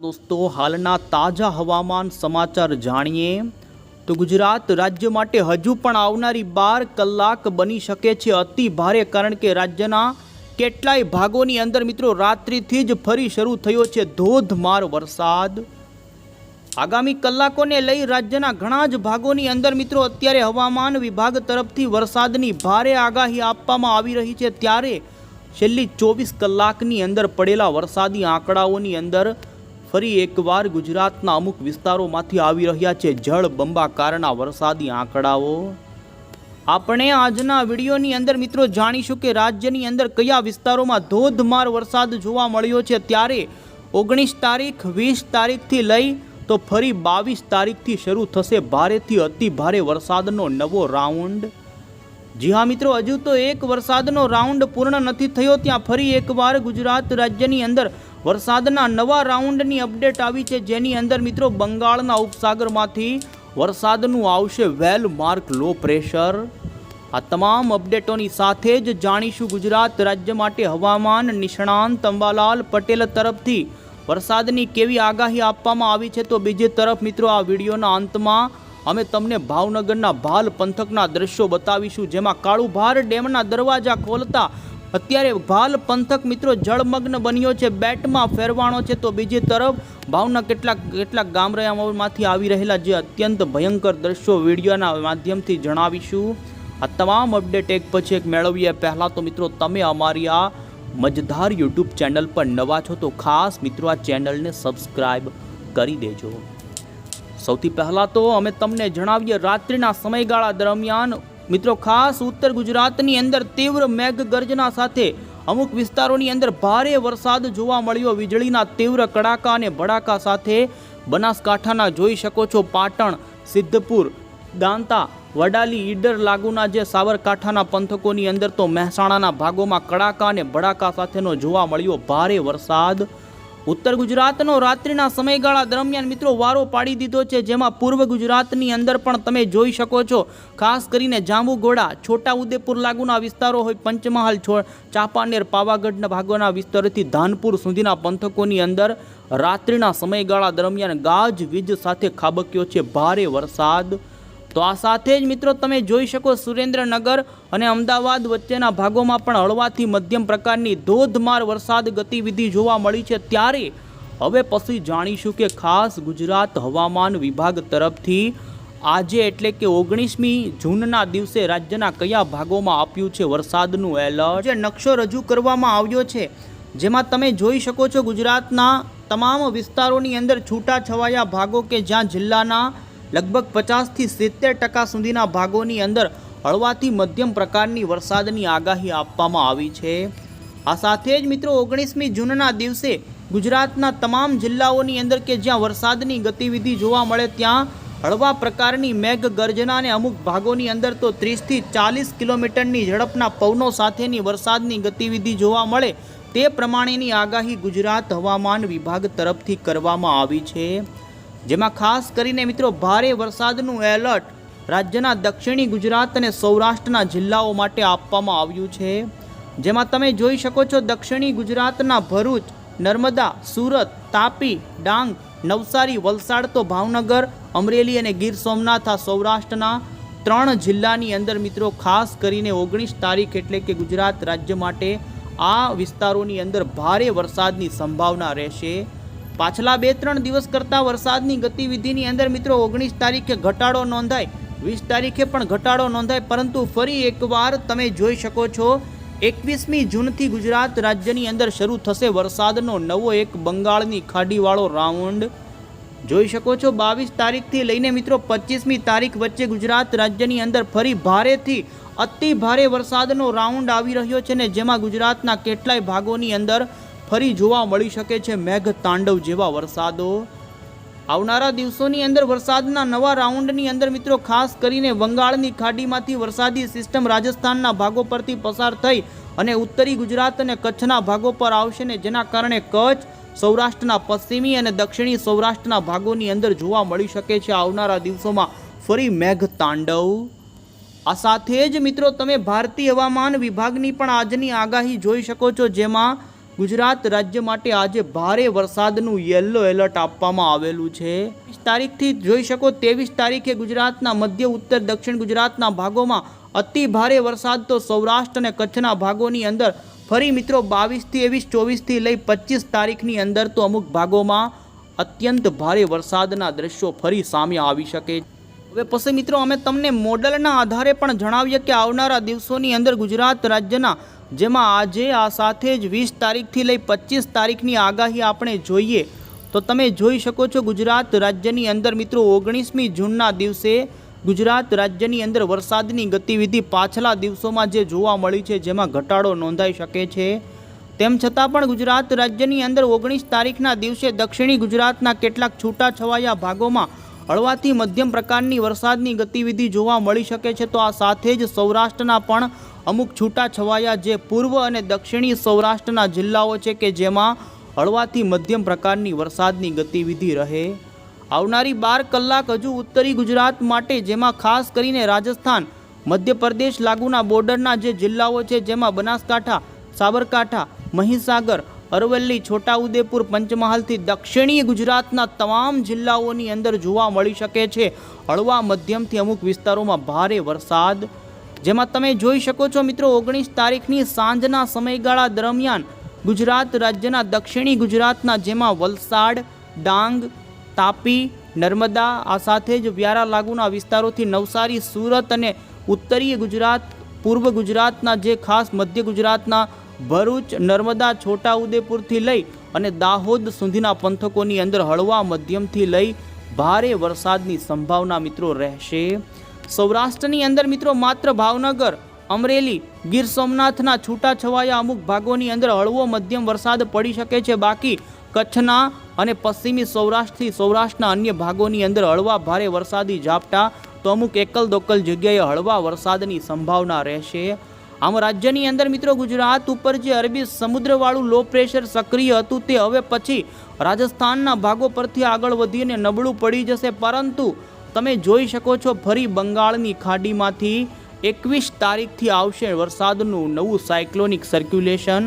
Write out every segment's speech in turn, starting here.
દોસ્તો, હાલના તાજા હવામાન સમાચાર જાણીએ તો ગુજરાત રાજ્ય માટે હજુ પણ આવનારી બાર કલાક બની શકે છે અતિ ભારે કારણ કે રાજ્યના કેટલાય ભાગોની અંદર મિત્રો રાત્રિથી જ ફરી શરૂ થયો છે ધોધમાર વરસાદ. આગામી કલાકોને લઈ રાજ્યના ઘણા જ ભાગોની અંદર મિત્રો અત્યારે હવામાન વિભાગ તરફથી વરસાદની ભારે આગાહી આપવામાં આવી રહી છે. ત્યારે છેલ્લી ચોવીસ કલાકની અંદર પડેલા વરસાદી આંકડાઓની અંદર ફરી એકવાર ગુજરાતના અમુક વિસ્તારોમાંથી આવી રહ્યા છે જળ બંબાકારના વરસાદી આંકડાઓ. આપણે આજના વિડીયોની અંદર મિત્રો જાણીશું કે રાજ્યની અંદર કયા વિસ્તારોમાં ધોધમાર વરસાદ જોવા મળ્યો છે. ત્યારે ઓગણીસ તારીખ, વીસ તારીખથી લઈ તો ફરી બાવીસ તારીખથી શરૂ થશે ભારેથી અતિ ભારે વરસાદનો નવો રાઉન્ડ. જી હા મિત્રો, હજુ તો એક વરસાદનો રાઉન્ડ પૂર્ણ નથી થયો. ત્યાં ફરી એકવાર ગુજરાત રાજ્યની અંદર વરસાદના નવા રાઉન્ડની અપડેટ આવી છે જેની અંદર મિત્રો બંગાળના ઉપસાગરમાંથી વરસાદનું આવશે વેલ માર્ક, લો પ્રેશર. આ તમામ અપડેટોની સાથે જ જાણીશું ગુજરાત રાજ્ય માટે હવામાન નિષ્ણાંત અંબાલાલ પટેલ તરફથી. વરસાદની કેવી આગાહી આપવામાં આવી છે તો બીજી તરફ મિત્રો આ વિડીયોના અંતમાં અમે તમને ભાવનગરના ભાલ પંથકના દ્રશ્યો બતાવીશું જેમાં કાળુભાર ડેમના દરવાજા ખોલતા અત્યારે ભાલ પંથક મિત્રો જળમગ્ન બન્યો છે. બેટમાં ફેરવાણો છે તો બીજી તરફ ભાવના કેટલાક કેટલાક ગામડાઓમાંથી આવી રહેલા જે અત્યંત ભયંકર દ્રશ્યો વિડીયોના માધ્યમથી જણાવીશું. આ તમામ અપડેટ એક પછી એક મેળવીએ. પહેલાં તો મિત્રો તમે અમારી આ મજધાર યુટ્યુબ ચેનલ પર નવા છો તો ખાસ મિત્રો આ ચેનલને સબસ્ક્રાઈબ કરી દેજો. સૌથી પહેલાં તો અમે તમને જણાવીએ, રાત્રિના સમયગાળા દરમિયાન મિત્રો, ખાસ ઉત્તર ગુજરાતની અંદર તીવ્ર મેઘગર્જના સાથે અમુક વિસ્તારોની અંદર ભારે વરસાદ જોવા મળ્યો. વીજળીના તીવ્ર કડાકા અને ભડાકા સાથે બનાસકાંઠાના જોઈ શકો છો. પાટણ, સિદ્ધપુર, દાંતા, વડાલી, ઈડર લાગુના જે સાબરકાંઠાના પંથકોની અંદર તો મહેસાણાના ભાગોમાં કડાકા અને ભડાકા સાથેનો જોવા મળ્યો. ભારે વરસાદ ઉત્તર ગુજરાતનો રાત્રિના સમયગાળા દરમિયાન મિત્રો વારો પાડી દીધો છે, જેમાં પૂર્વ ગુજરાતની અંદર પણ તમે જોઈ શકો છો. ખાસ કરીને જાંબુઘોડા, છોટાઉદેપુર લાગુના વિસ્તારો હોય, પંચમહાલ છોડ ચાંપાનેર, પાવાગઢના ભાગોના વિસ્તારોથી ધાનપુર સુધીના પંથકોની અંદર રાત્રિના સમયગાળા દરમિયાન ગાજ વીજ સાથે ખાબક્યો છે. ભારે વરસાદ તો આ સાથે જ મિત્રો તમે જોઈ શકો સુરેન્દ્રનગર અને અમદાવાદ વચ્ચેના ભાગોમાં પણ હળવાથી મધ્યમ પ્રકારની ધોધમાર વરસાદ ગતિવિધિ જોવા મળી છે. ત્યારે હવે પછી જાણીશું કે ખાસ ગુજરાત હવામાન વિભાગ તરફથી આજે એટલે કે ઓગણીસમી જૂનના દિવસે રાજ્યના કયા ભાગોમાં આપ્યું છે વરસાદનું એલર્ટ? જે નકશો રજૂ કરવામાં આવ્યો છે, જેમાં તમે જોઈ શકો છો ગુજરાતના તમામ વિસ્તારોની અંદર છૂટાછવાયા ભાગો કે જ્યાં જિલ્લાના લગભગ પચાસથી સિત્તેર ટકા સુધીના ભાગોની અંદર હળવાથી મધ્યમ પ્રકારની વરસાદની આગાહી આપવામાં આવી છે. આ સાથે જ મિત્રો ઓગણીસમી જૂનના દિવસે ગુજરાતના તમામ જિલ્લાઓની અંદર કે જ્યાં વરસાદની ગતિવિધિ જોવા મળે ત્યાં હળવા પ્રકારની મેઘ ગર્જના અમુક ભાગોની અંદર તો ત્રીસથી ચાલીસ કિલોમીટરની ઝડપના પવનો સાથેની વરસાદની ગતિવિધિ જોવા મળે તે પ્રમાણેની આગાહી ગુજરાત હવામાન વિભાગ તરફથી કરવામાં આવી છે. જેમાં ખાસ કરીને મિત્રો ભારે વરસાદનું એલર્ટ રાજ્યના દક્ષિણી ગુજરાત અને સૌરાષ્ટ્રના જિલ્લાઓ માટે આપવામાં આવ્યું છે. જેમાં તમે જોઈ શકો છો દક્ષિણી ગુજરાતના ભરૂચ, નર્મદા, સુરત, તાપી, ડાંગ, નવસારી, વલસાડ તો ભાવનગર, અમરેલી અને ગીર સોમનાથ આ સૌરાષ્ટ્રના ત્રણ જિલ્લાની અંદર મિત્રો ખાસ કરીને ઓગણીસ તારીખ એટલે કે ગુજરાત રાજ્ય માટે આ વિસ્તારોની અંદર ભારે વરસાદની સંભાવના રહેશે. પાછલા બે ત્રણ દિવસ કરતાં વરસાદની ગતિવિધિની અંદર મિત્રો ઓગણીસ તારીખે ઘટાડો નોંધાય, વીસ તારીખે પણ ઘટાડો નોંધાય, પરંતુ ફરી એકવાર તમે જોઈ શકો છો, એકવીસમી જૂનથી ગુજરાત રાજ્યની અંદર શરૂ થશે વરસાદનો નવો એક બંગાળની ખાડીવાળો રાઉન્ડ. જોઈ શકો છો, બાવીસ તારીખથી લઈને મિત્રો પચીસમી તારીખ વચ્ચે ગુજરાત રાજ્યની અંદર ફરી ભારેથી અતિ ભારે વરસાદનો રાઉન્ડ આવી રહ્યો છે ને જેમાં ગુજરાતના કેટલાય ભાગોની અંદર ફરી જોવા મળી શકે છે મેઘ તાંડવ જેવા વરસાદો. આવનારા દિવસોની અંદર વરસાદના નવા રાઉન્ડની અંદર મિત્રો, ખાસ કરીને બંગાળની ખાડીમાંથી વરસાદી સિસ્ટમ રાજસ્થાનના ભાગો પરથી પસાર થઈ અને ઉત્તરી ગુજરાત અને કચ્છના ભાગો પર આવશે ને જેના કારણે કચ્છ, સૌરાષ્ટ્રના પશ્ચિમી અને દક્ષિણી સૌરાષ્ટ્રના ભાગોની અંદર જોવા મળી શકે છે આવનારા દિવસોમાં ફરી મેઘ તાંડવ આ સાથે જ મિત્રો, તમે ભારતીય હવામાન વિભાગની પણ આજની આગાહી જોઈ શકો છો, જેમાં ગુજરાત રાજ્ય માટે આજે ભારે વરસાદનું યલો એલર્ટ આપવામાં આવેલું છે. તારીખથી જોઈ શકો ત્રેવીસ તારીખે ગુજરાતના મધ્ય, ઉત્તર, દક્ષિણ ગુજરાતના ભાગોમાં અતિ ભારે વરસાદ તો સૌરાષ્ટ્ર અને કચ્છના ભાગોની અંદર. ફરી મિત્રો બાવીસથી એવીસ ચોવીસથી લઈ પચીસ તારીખની અંદર તો અમુક ભાગોમાં અત્યંત ભારે વરસાદના દ્રશ્યો ફરી સામે આવી શકે હવે પછી મિત્રો અમે તમને મોડલના આધારે પણ જણાવીએ કે આવનારા દિવસોની અંદર ગુજરાત રાજ્યના જેમાં આજે આ સાથે જ વીસ તારીખથી લઈ પચીસ તારીખની આગાહી આપણે જોઈએ. તો તમે જોઈ શકો છો ગુજરાત રાજ્યની અંદર મિત્રો ઓગણીસમી જૂનના દિવસે ગુજરાત રાજ્યની અંદર વરસાદની ગતિવિધિ પાછલા દિવસોમાં જે જોવા મળી છે જેમાં ઘટાડો નોંધાઈ શકે છે. તેમ છતાં પણ ગુજરાત રાજ્યની અંદર ઓગણીસ તારીખના દિવસે દક્ષિણી ગુજરાતના કેટલાક છૂટાછવાયા ભાગોમાં હળવાથી મધ્યમ પ્રકારની વરસાદની ગતિવિધિ જોવા મળી શકે છે, તો આ સાથે જ સૌરાષ્ટ્રના પણ અમુક છૂટાછવાયા જે પૂર્વ અને દક્ષિણી સૌરાષ્ટ્રના જિલ્લાઓ છે કે જેમાં હળવાથી મધ્યમ પ્રકારની વરસાદની ગતિવિધિ રહે. આવનારી બાર કલાક હજુ ઉત્તરી ગુજરાત માટે, જેમાં ખાસ કરીને રાજસ્થાન, મધ્યપ્રદેશ લાગુના બોર્ડરના જે જિલ્લાઓ છે, જેમાં બનાસકાંઠા, સાબરકાંઠા, મહીસાગર અરવલ્લી, છોટાઉદેપુર, પંચમહાલથી દક્ષિણીય ગુજરાતના તમામ જિલ્લાઓની અંદર જોવા મળી શકે છે. હળવા મધ્યમથી અમુક વિસ્તારોમાં ભારે વરસાદ. જેમાં તમે જોઈ શકો છો મિત્રો, ઓગણીસ તારીખની સાંજના સમયગાળા દરમિયાન ગુજરાત રાજ્યના દક્ષિણી ગુજરાતના જેમાં વલસાડ, ડાંગ, તાપી, નર્મદા, આ સાથે જ વ્યારા લાગુના વિસ્તારોથી નવસારી, સુરત અને ઉત્તરીય ગુજરાત, પૂર્વ ગુજરાતના જે ખાસ મધ્ય ગુજરાતના ભરૂચ, નર્મદા, છોટાઉદેપુરથી લઈ અને દાહોદ સુધીના પંથકોની અંદર હળવા મધ્યમથી લઈ ભારે વરસાદની સંભાવના મિત્રો રહેશે. સૌરાષ્ટ્રની અંદર મિત્રો માત્ર ભાવનગર, અમરેલી, ગીર સોમનાથના છૂટાછવાયા અમુક ભાગોની અંદર હળવો મધ્યમ વરસાદ પડી શકે છે. બાકી કચ્છના અને પશ્ચિમી સૌરાષ્ટ્રથી સૌરાષ્ટ્રના અન્ય ભાગોની અંદર હળવા ભારે વરસાદી ઝાપટા તો અમુક એકલ દોકલ જગ્યાએ હળવા વરસાદની સંભાવના રહેશે. આમ રાજ્યની અંદર મિત્રો ગુજરાત ઉપર જે અરબી સમુદ્રવાળું લો પ્રેશર સક્રિય હતું તે હવે પછી રાજસ્થાનના ભાગો પરથી આગળ વધીને નબળું પડી જશે. પરંતુ તમે જોઈ શકો છો ફરી બંગાળની ખાડીમાંથી એકવીસ તારીખથી આવશે વરસાદનું નવું સાયક્લોનિક સર્ક્યુલેશન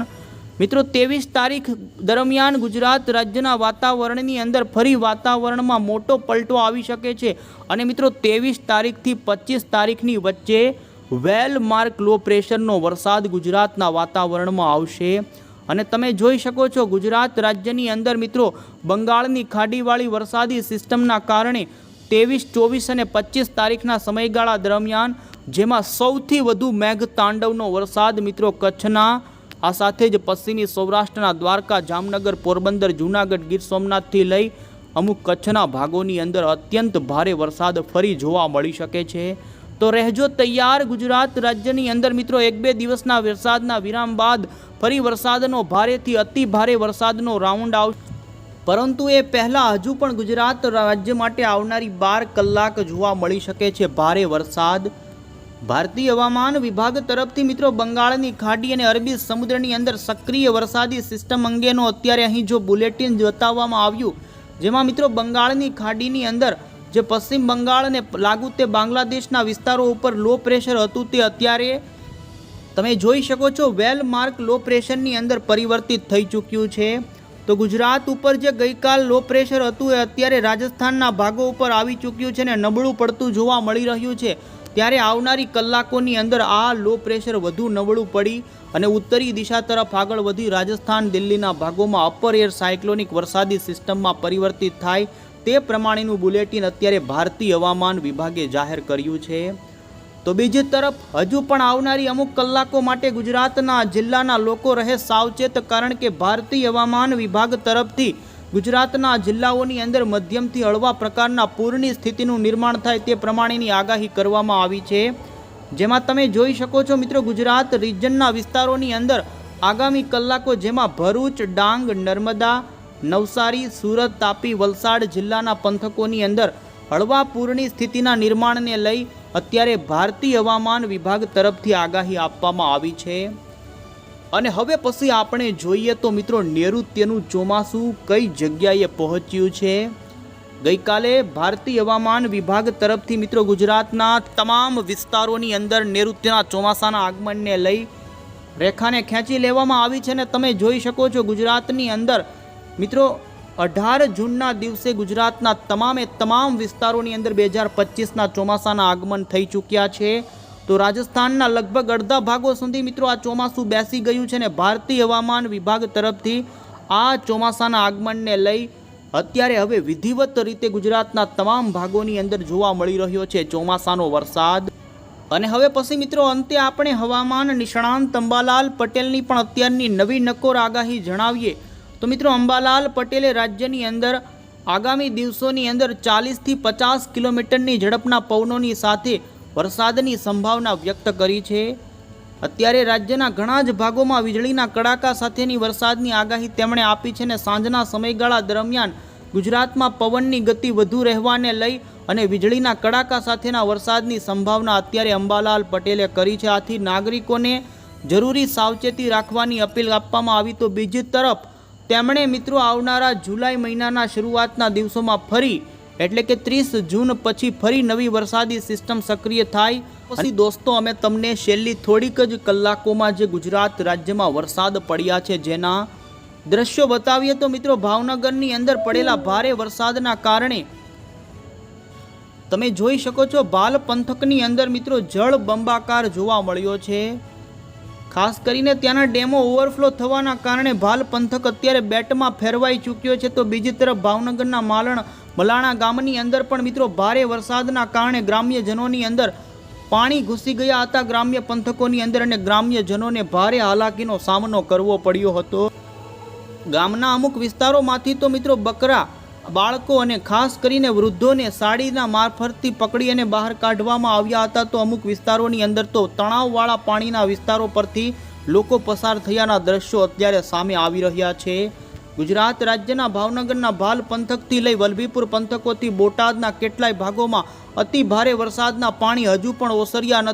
મિત્રો, ત્રેવીસ તારીખ દરમિયાન ગુજરાત રાજ્યના વાતાવરણની અંદર ફરી વાતાવરણમાં મોટો પલટો આવી શકે છે. અને મિત્રો, ત્રેવીસ તારીખથી પચીસ તારીખની વચ્ચે વેલ માર્ક લો પ્રેશરનો વરસાદ ગુજરાતના વાતાવરણમાં આવશે. અને તમે જોઈ શકો છો, ગુજરાત રાજ્યની અંદર મિત્રો, બંગાળની ખાડીવાળી વરસાદી સિસ્ટમના કારણે ત્રેવીસ, ચોવીસ અને પચીસ તારીખના સમયગાળા દરમિયાન, જેમાં સૌથી વધુ મેઘ તાંડવનો વરસાદ મિત્રો કચ્છના, આ સાથે જ પશ્ચિમી સૌરાષ્ટ્રના દ્વારકા, જામનગર, પોરબંદર, જૂનાગઢ, ગીર સોમનાથથી લઈ અમુક કચ્છના ભાગોની અંદર અત્યંત ભારે વરસાદ ફરી જોવા મળી શકે છે. તો રહેજો તૈયાર. ગુજરાત રાજ્યની અંદર મિત્રો એક બે દિવસના વરસાદના વિરામ બાદ ફરી વરસાદનો ભારેથી અતિ ભારે વરસાદનો રાઉન્ડ આવશે પરંતુ એ પહેલાં હજુ પણ ગુજરાત રાજ્ય માટે આવનારી બાર કલાક જોવા મળી શકે છે ભારે વરસાદ. ભારતીય હવામાન વિભાગ તરફથી મિત્રો બંગાળની ખાડી અને અરબી સમુદ્રની અંદર સક્રિય વરસાદી સિસ્ટમ અંગેનો અત્યારે અહીં જો બુલેટિન બતાવવામાં આવ્યું, જેમાં મિત્રો બંગાળની ખાડીની અંદર જે પશ્ચિમ બંગાળ અને લાગુ તે બાંગ્લાદેશના વિસ્તારો ઉપર લો પ્રેશર હતું તે અત્યારે તમે જોઈ શકો છો વેલ માર્ક લો પ્રેશરની અંદર પરિવર્તિત થઈ ચૂક્યું છે. તો ગુજરાત ઉપર જે ગઈકાલ લો પ્રેશર હતું એ અત્યારે રાજસ્થાનના ભાગો ઉપર આવી ચૂક્યું છે ને નબળું પડતું જોવા મળી રહ્યું છે. ત્યારે આવનારી કલાકોની અંદર આ લો પ્રેશર વધુ નબળું પડી અને ઉત્તરી દિશા તરફ આગળ વધી રાજસ્થાન દિલ્હીના ભાગોમાં અપર એર સાયક્લોનિક વરસાદી સિસ્ટમમાં પરિવર્તિત થાય તે પ્રમાણેનું બુલેટિન અત્યારે ભારતીય હવામાન વિભાગે જાહેર કર્યું છે. તો બીજી તરફ, હજુ પણ આવનારી અમુક કલાકો માટે ગુજરાતના જિલ્લાના લોકો રહે સાવચેત, કારણ કે ભારતીય હવામાન વિભાગ તરફથી ગુજરાતના જિલ્લાઓની અંદર મધ્યમથી હળવા પ્રકારના પૂરની સ્થિતિનું નિર્માણ થાય તે પ્રમાણેની આગાહી કરવામાં આવી છે. જેમાં તમે જોઈ શકો છો મિત્રો, ગુજરાત રિજનના વિસ્તારોની અંદર આગામી કલાકો જેમાં ભરૂચ, ડાંગ, નર્મદા નવસારી, સુરત, તાપી, વલસાડ જિલ્લાના પંથકોની અંદર હળવા પૂરની સ્થિતિના નિર્માણને લઈ અત્યારે ભારતીય હવામાન વિભાગ તરફથી આગાહી આપવામાં આવી છે. અને હવે પછી આપણે જોઈએ તો મિત્રો નૈઋત્યનું ચોમાસું કઈ જગ્યાએ પહોંચ્યું છે? ગઈકાલે ભારતીય હવામાન વિભાગ તરફથી મિત્રો ગુજરાતના તમામ વિસ્તારોની અંદર નૈઋત્યના ચોમાસાના આગમનને લઈ રેખાને ખેંચી લેવામાં આવી છે ને તમે જોઈ શકો છો ગુજરાતની અંદર મિત્રો, અઢાર જૂનના દિવસે ગુજરાતના તમામે તમામ વિસ્તારોની અંદર બે હજાર પચીસના ચોમાસાના આગમન થઈ ચૂક્યા છે. તો રાજસ્થાનના લગભગ અડધા ભાગો સુધી મિત્રો આ ચોમાસું બેસી ગયું છે ને ભારતીય હવામાન વિભાગ તરફથી આ ચોમાસાના આગમનને લઈ અત્યારે હવે વિધિવત રીતે ગુજરાતના તમામ ભાગોની અંદર જોવા મળી રહ્યો છે ચોમાસાનો વરસાદ. અને હવે પછી મિત્રો અંતે આપણે હવામાન નિષ્ણાંત અંબાલાલ પટેલની પણ અત્યારની નવી નકોર આગાહી જણાવીએ. તો મિત્રો અંબાલાલ પટેલે રાજ્યની અંદર આગામી દિવસોની અંદર ચાલીસથી પચાસ કિલોમીટરની ઝડપના પવનોની સાથે વરસાદની સંભાવના વ્યક્ત કરી છે. અત્યારે રાજ્યના ઘણા જ ભાગોમાં વીજળીના કડાકા સાથેની વરસાદની આગાહી તેમણે આપી છે ને સાંજના સમયગાળા દરમિયાન ગુજરાતમાં પવનની ગતિ વધુ રહેવાને લઈ અને વીજળીના કડાકા સાથેના વરસાદની સંભાવના અત્યારે અંબાલાલ પટેલે કરી છે. આથી નાગરિકોને જરૂરી સાવચેતી રાખવાની અપીલ આપવામાં આવી તો બીજી તરફ તેમણે મિત્રો આવનારા જુલાઈ મહિનાના શરૂઆતના દિવસોમાં ફરી એટલે કે ત્રીસ જૂન પછી ફરી નવી વરસાદી સિસ્ટમ સક્રિય થાય. પછી દોસ્તો અમે તમને છેલ્લી થોડીક જ કલાકોમાં જે ગુજરાત રાજ્યમાં વરસાદ પડ્યા છે જેના દ્રશ્યો બતાવીએ તો મિત્રો ભાવનગરની અંદર પડેલા ભારે વરસાદના કારણે તમે જોઈ શકો છો બાલ પંથકની અંદર મિત્રો જળ બંબાકાર જોવા મળ્યો છે. ખાસ કરીને ત્યાંના ડેમો ઓવરફ્લો થવાના કારણે ભાલ પંથક અત્યારે બેટમાં ફેરવાઈ ચૂક્યો છે. તો બીજી તરફ ભાવનગરના માલણ મલાણા ગામની અંદર પણ મિત્રો ભારે વરસાદના કારણે ગ્રામ્યજનોની અંદર પાણી ઘૂસી ગયા હતા. ગ્રામ્ય પંથકોની અંદર અને ગ્રામ્યજનોને ભારે હાલાકીનો સામનો કરવો પડ્યો હતો. ગામના અમુક વિસ્તારોમાંથી તો મિત્રો બકરા બાળકો અને ખાસ કરીને વૃદ્ધોને સાડીના મારફતથી પકડી અને બહાર કાઢવામાં આવ્યા હતા તો અમુક વિસ્તારોની અંદર તો તણાવવાળા પાણીના વિસ્તારો પરથી લોકો પસાર થયાના દ્રશ્યો અત્યારે સામે આવી રહ્યા છે. ગુજરાત રાજ્યના ભાવનગરના ભાલ પંથકથી લઈ વલભીપુર પંથકોથી બોટાદના કેટલાય ભાગોમાં અતિ ભારે વરસાદના પાણી હજુ પણ ઓસર્યા નથી.